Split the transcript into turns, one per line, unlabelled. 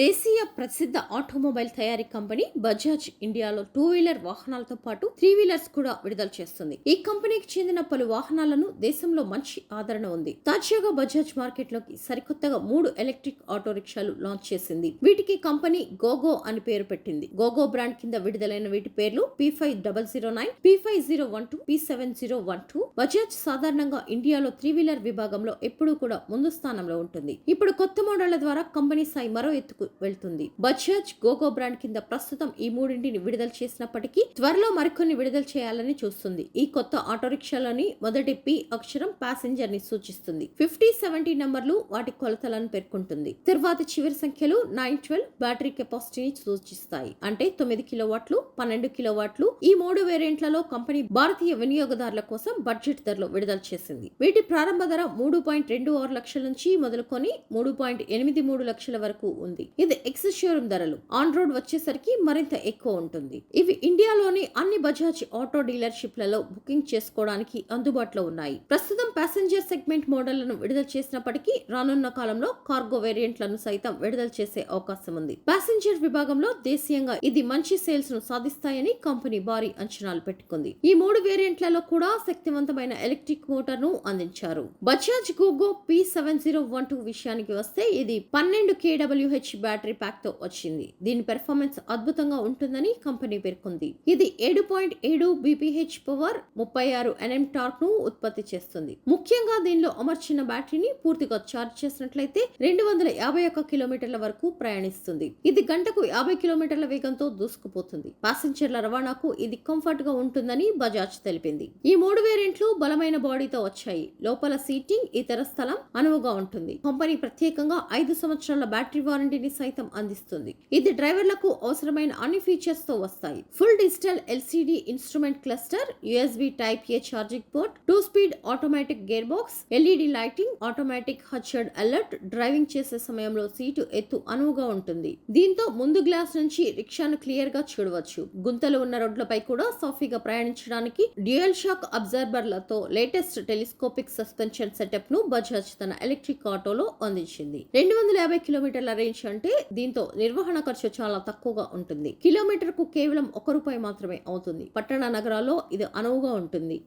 దేశీయ ప్రసిద్ధ ఆటోమొబైల్ తయారీ కంపెనీ బజాజ్ ఇండియాలో టూ వీలర్ వాహనాలతో పాటు త్రీ వీలర్స్ కూడా విడుదల చేస్తుంది. ఈ కంపెనీకి చెందిన పలు వాహనాలను దేశంలో మంచి ఆదరణ ఉంది. తాజాగా బజాజ్ మార్కెట్లోకి సరికొత్తగా మూడు ఎలక్ట్రిక్ ఆటో రిక్షాలు లాంచ్ చేసింది. వీటికి కంపెనీ గోగో అని పేరు పెట్టింది. గోగో బ్రాండ్ కింద విడుదలైన వీటి పేర్లు P five double zero nine P five zero one two P seven zero one two. Bajaj సాధారణంగా ఇండియాలో త్రీ వీలర్ విభాగంలో ఎప్పుడూ కూడా ముందు స్థానంలో ఉంటుంది. ఇప్పుడు కొత్త మోడళ్ళ ద్వారా కంపెనీ స్థాయి మరో ఎత్తుకు వెళ్తుంది. బజాజ్ గోగో బ్రాండ్ కింద ప్రస్తుతం ఈ మూడింటిని విడుదల చేసినప్పటికీ త్వరలో మరికొన్ని విడుదల చేయాలని చూస్తుంది. ఈ కొత్త ఆటో రిక్షాలోని మొదటి పి అక్షరం ప్యాసింజర్ని సూచిస్తుంది. ఫిఫ్టీ సెవెంటీ నంబర్లు వాటి కొలతలను పేర్కొంటుంది. తర్వాత చివరి సంఖ్యలు నైన్ ట్వెల్వ్ బ్యాటరీ కెపాసిటీని సూచిస్తాయి. అంటే తొమ్మిది కిలోవాట్లు పన్నెండు కిలోవాట్లు ఈ మూడు వేరియంట్లలో కంపెనీ భారతీయ వినియోగదారుల కోసం బడ్జెట్ ధరలో విడుదల చేసింది. వీటి ప్రారంభ ధర మూడు పాయింట్ రెండు ఆరు లక్షల నుంచి మొదలుకొని మూడు పాయింట్ ఎనిమిది మూడు లక్షల వరకు ఉంది. ఇది ఎక్స్ షోరూమ్ ధరలు. ఆన్ రోడ్ వచ్చేసరికి మరింత ఎక్కువ ఉంటుంది. ఇవి ఇండియాలోని అన్ని బజాజ్ ఆటో డీలర్షిప్లలో బుకింగ్ చేసుకోవడానికి అందుబాటులో ఉన్నాయి. ప్రస్తుతం ప్యాసింజర్ సెగ్మెంట్ మోడళ్ళను విడుదల చేసినప్పటికీ రానున్న కాలంలో కార్గో వేరియంట్లను సైతం విడుదల చేసే అవకాశం ఉంది. ప్యాసింజర్ విభాగంలో దేశీయంగా ఇది మంచి సేల్స్ను సాధిస్తాయని కంపెనీ భారీ అంచనాలు పెట్టుకుంది. ఈ మూడు వేరియంట్లలో కూడా శక్తివంతమైన ఎలక్ట్రిక్ మోటార్ను అందించారు. Bajaj GoGo P seven zero one two విషయానికి వస్తే ఇది పన్నెండు కేడబ్ల్యూహెచ్ బ్యాటరీ ప్యాక్తో వచ్చింది. దీని పెర్ఫార్మెన్స్ అద్భుతంగా ఉంటుందని కంపెనీ పేర్కొంది. ఇది ఏడు పాయింట్ ఏడు బీపీహెచ్ పవర్ ముప్పై ఆరు ఎన్ఎం టార్క్ను ఉత్పత్తి చేస్తుంది. ముఖ్యంగా దీనిలో అమర్చిన బ్యాటరీని పూర్తిగా ఛార్జ్ చేసినట్లయితే రెండు వందల యాభై ఒక్క కిలోమీటర్ల వరకు ప్రయాణిస్తుంది. ఇది గంటకు యాభై కిలోమీటర్ల వేగంతో దూసుకుపోతుంది. ప్యాసింజర్ల రవాణాకు ఇది కంఫర్ట్గా ఉంటుందని బజాజ్ తెలిపింది. ఈ మూడు వేరియంట్లు బలమైన బాడీతో వచ్చాయి. లోపల సీటింగ్ ఇతర స్థలం అనువుగా ఉంటుంది. కంపెనీ ప్రత్యేకంగా ఐదు సంవత్సరాల బ్యాటరీ వారంటీని సైతం అందిస్తుంది. ఇది డ్రైవర్లకు అవసరమైన అన్ని ఫీచర్స్తో వస్తాయి. Full digital LCD instrument cluster USB type A charging port two speed automatic gear box LED lighting automatic hazard alert driving చేసే సమయంలో సీటు ఎత్తు అనువుగా ఉంటుంది. దీంతో ముందు గ్లాస్ నుంచి రిక్షాను క్లియర్గా చూడవచ్చు. గుంతలు ఉన్న రోడ్లపై కూడా సాఫీగా ప్రయాణించడానికి డ్యూయల్ షాక్ అబ్జర్బర్లతో లేటెస్ట్ టెలిస్కోపిక్ సస్పెన్షన్ సెటప్ను బజాజ్ తన ఎలక్ట్రిక్ ఆటోలో అందించింది. రెండు వందల యాభై కిలోమీటర్ల రేంజ్ అంటే దీంతో నిర్వహణ ఖర్చు చాలా తక్కువగా ఉంటుంది. కిలోమీటర్కు కేవలం ఒక రూపాయి మాత్రమే అవుతుంది. పట్టణ నగరాల్లో ఇది అనువుగా ఉంటుంది.